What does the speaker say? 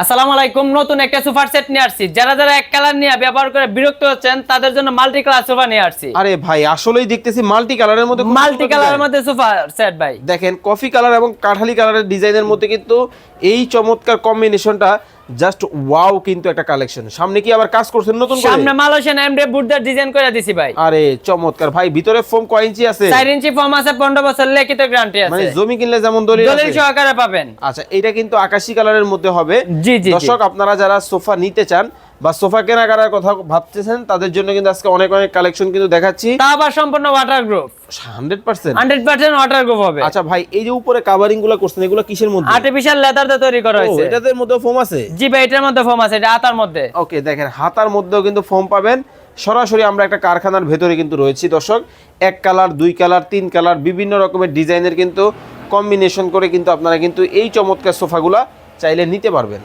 আসসালামু আলাইকুম নতুন একটা সোফা সেট নিয়ে আসছি। যারা যারা এক কালার নিয়ে ব্যবহার করে বিরক্ত হচ্ছেন তাদের জন্য মাল্টি কালার সোফা নিয়ে আসছি। আরে ভাই আসলেই দেখতেছি মাল্টি কালারের মধ্যে মাল্টি কালারের মধ্যে সোফা সেট ভাই। দেখেন কফি কালার এবং কাঠালি কালারের ডিজাইনের মধ্যে কিন্তু এই চমৎকার কম্বিনেশনটা জাস্ট ওয়াও কিন্তু একটা কালেকশন। সামনে কি আবার কাজ করছেন নতুন করে? সামনে মালয়েশিয়ান এমডে বুটদার ডিজাইন করে দিছি ভাই। আরে চমৎকার। ভাই ভিতরে ফোম কয় ইঞ্চি আছে? 4 ইঞ্চি ফোম আছে পনেরো বছর লিখিত গ্যারান্টি আছে। মানে জমি কিনলে যেমন দলিল দলিল আছে সহকারে পাবেন। আচ্ছা এটা কিন্তু আকাশী কালারের মধ্যে হবে। জি, জি। দর্শক আপনারা যারা সোফা নিতে চান বা সোফা কেনাকাটার কথা ভাবতেছেন তাদের জন্য কিন্তু আজকে অনেক অনেক কালেকশন কিন্তু দেখাচ্ছি। তা আবার সম্পূর্ণ water group hundred percent hundred percent water group হবে। আচ্ছা ভাই এই যে উপরে কাভারিংগুলো করছেন এগুলো কিসের মধ্যে? আর্টিফিশিয়াল লেদার দিয়ে তৈরি করা হয়েছে। এটাদের মধ্যে ফোম আছে? জি ভাই এটার মধ্যে ফর্ম আছে এটা আতার মধ্যে। ওকে দেখেন হাতার মধ্যেও কিন্তু ফোম পাবেন। সরাসরি আমরা একটা কারখানার ভেতরে কিন্তু রয়েছি দর্শক। এক কালার দুই কালার তিন কালার বিভিন্ন রকমের ডিজাইনের কিন্তু কম্বিনেশন করে কিন্তু আপনারা কিন্তু এই চমৎকার সোফাগুলা চাইলে নিতে পারবেন।